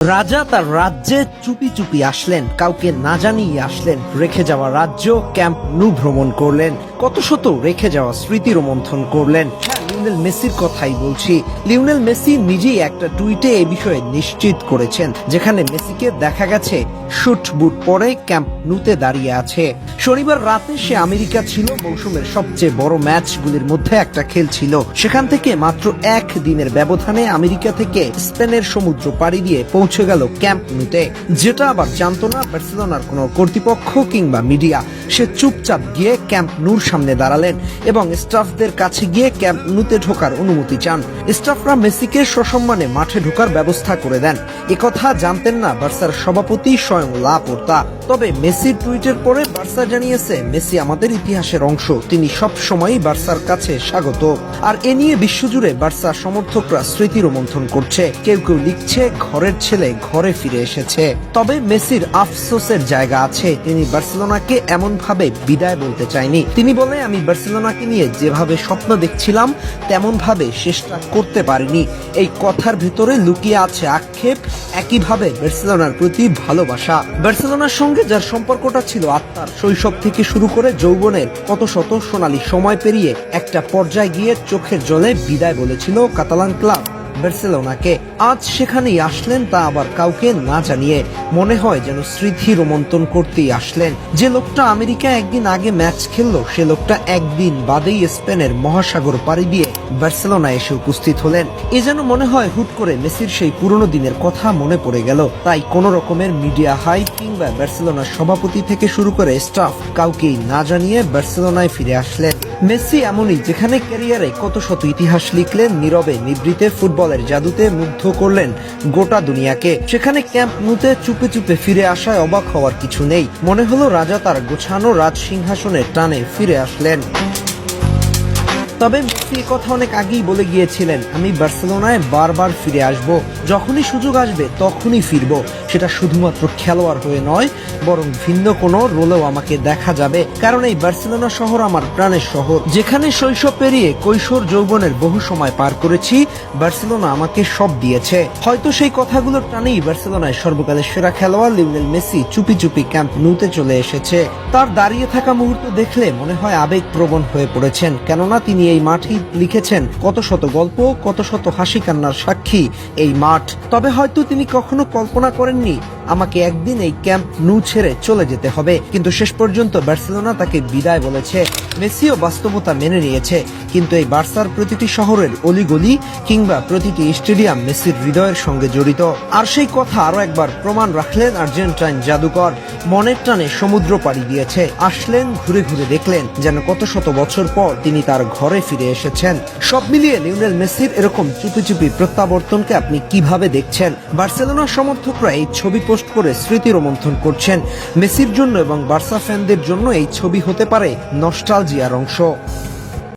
রাজা তার রাজ্যে চুপি চুপি আসলেন, কাউকে না জানিয়ে আসলেন। রেখে যাওয়া রাজ্য, ক্যাম্প নু ভ্রমণ করলেন, কত শত রেখে যাওয়া স্মৃতি রোমন্থন করলেন। লিওনেল মেসির কথাই বলছি। লিওনেল মেসি নিজেই একটা টুইটে এই বিষয়ে নিশ্চিত করেছেন, যেখানে মেসিকে দেখা গেছে শুট বুট পরে ক্যাম্প নুতে দাঁড়িয়ে আছে। শনিবার রাতে সে আমেরিকা ছিল, মৌসুমের সবচেয়ে বড় ম্যাচগুলির মধ্যে একটা খেলছিল সেখান থেকে মাত্র এক দিনের ব্যবধানে আমেরিকা থেকে স্পেনের সমুদ্র পাড়ি দিয়ে পৌঁছে গেল ক্যাম্প নুতে। যেটা আবার জানতো না বার্সেলোনার কোনো কর্তৃপক্ষ কিংবা মিডিয়া। সে চুপচাপ গিয়ে ক্যাম্প নুর সামনে দাঁড়ালেন এবং স্টাফদের কাছে গিয়ে ক্যাম্প নুতে ঢোকার অনুমতি চান। স্টাফরা মেসিকে সসম্মানে মাঠে ঢোকার ব্যবস্থা করে দেন। একথা জানতেন না বার্সার সভাপতি স্বয়ং লাপোর্তা তবে মেসির টুইটের পরে বার্সা জানিয়েছে, মেসি আমাদের ইতিহাসের অংশ। তিনি সব সময়ই বার্সার কাছে স্বাগত। আর এ নিয়ে বিশ্বজুড়ে বার্সা সমর্থকরা স্মৃতি রোমন্থন করছে। কেউ কেউ লিখছে, ঘরের ছেলে ঘরে ফিরে এসেছে। তবে মেসির আফসোসের জায়গা আছে। তিনি বার্সেলোনাকে এমন ভাবে বিদায় বলতে চায়নি। তিনি বলে আমি বার্সেলোনাকে নিয়ে যেভাবে স্বপ্ন দেখছিলাম তেমন ভাবে শেষটা করতে পারেনি। এই কথার ভেতরে লুকিয়ে আছে আক্ষেপ, একইভাবে বার্সেলোনার প্রতি ভালোবাসা। বার্সেলোনার সঙ্গে যার সম্পর্কটা ছিল আত্মার, শৈশব থেকে শুরু করে যৌবনের কত শত সোনালী সময় পেরিয়ে একটা পর্যায়ে গিয়ে চোখের জলে বিদায় বলেছিল কাতালান ক্লাব। বার্সেলোনাকে আজ সেখানেই আসলেন তা আবার কাউকে না জানিয়ে। মনে হয় যেন স্মৃতি রোমন্থন করতেই আসলেন। যে লোকটা আমেরিকা একদিন আগে ম্যাচ খেললো, সে লোকটা একদিন বাদেই স্পেনের মহাসাগর পাড়ি দিয়ে বার্সেলোনা এসে উপস্থিত হলেন। এ যেন মনে হয় হুট করে মেসির সেই পুরনো দিনের কথা মনে পড়ে গেল। তাই কোন রকমের মিডিয়া হাইপ কিংবা বার্সেলোনার সভাপতি থেকে শুরু করে স্টাফ কাউকেই না জানিয়ে বার্সেলোনায় ফিরে আসলেন। মেসি এমনই যেখানে ক্যারিয়ারে কত শত ইতিহাস লিখলেন, নীরবে নিবৃতে ফুটবলের জাদুতে মুগ্ধ করলেন গোটা দুনিয়াকে। সেখানে ক্যাম্প নুতে চুপে চুপে ফিরে আসায় অবাক হওয়ার কিছু নেই। মনে হলো রাজা তার গোছানো রাজ সিংহাসনের টানে ফিরে আসলেন। তবে মেসি কথা অনেক আগেই বলে গিয়েছিলেন, আমি বার্সেলোনায় বারবার ফিরে আসব। যখনই সুযোগ আসবে, তখনই ফিরব। সেটা শুধুমাত্র খেলোয়াড় হয়ে নয়, বরং ভিন্ন কোনো রোলেও আমাকে দেখা যাবে। কারণ এই বার্সেলোনা শহর আমার প্রাণের শহর। যেখানে শৈশব পেরিয়ে কৈশোর যৌবনের বহু সময় পার করেছি, বার্সেলোনা আমাকে সব দিয়েছে। হয়তো সেই কথাগুলোর টানেই বার্সেলোনায় সর্বকালের সেরা খেলোয়াড় লিওনেল মেসি চুপি চুপি ক্যাম্প নুতে চলে এসেছে। তার দাঁড়িয়ে থাকা মুহূর্ত দেখলে মনে হয় আবেগ প্রবণ হয়ে পড়েছেন, কেননা তিনি এই মাঠেই লিখেছেন, কত শত গল্প, কত শত হাসি কান্নার সাক্ষী এই মাঠ। তবে হয়তো তিনি কখনো কল্পনা করেননি, আমাকে একদিন এই ক্যাম্প নু ছেড়ে চলে যেতে হবে। কিন্তু শেষ পর্যন্ত বার্সেলোনা তাকে বিদায় বলেছে, মেসিও বাস্তবতা মেনে নিয়েছে। কিন্তু এই বার্সার প্রতিটি শহরের অলিগলি কিংবা প্রতিটি স্টেডিয়াম মেসির হৃদয়ের সঙ্গে জড়িত। আর সেই কথা আরও একবার প্রমাণ রাখলেন আর্জেন্টাইন জাদুকর। মনের টানে সমুদ্র পাড়ি দিয়েছে। আসলেন, ঘুরে ঘুরে দেখলেন যেন কত শত বছর পর তিনি তার ঘরে ফিরে এসেছেন। সব মিলিয়ে লিওনেল মেসির এরকম চুপি চুপি প্রত্যাবর্তনকে আপনি কীভাবে দেখছেন? বার্সেলোনা সমর্থকরা এই ছবি পোস্ট করে স্মৃতি রোমন্থন করছেন। মেসির জন্য এবং বার্সা ফ্যানদের জন্য এই ছবি হতে পারে নস্টালজিয়ার অংশ।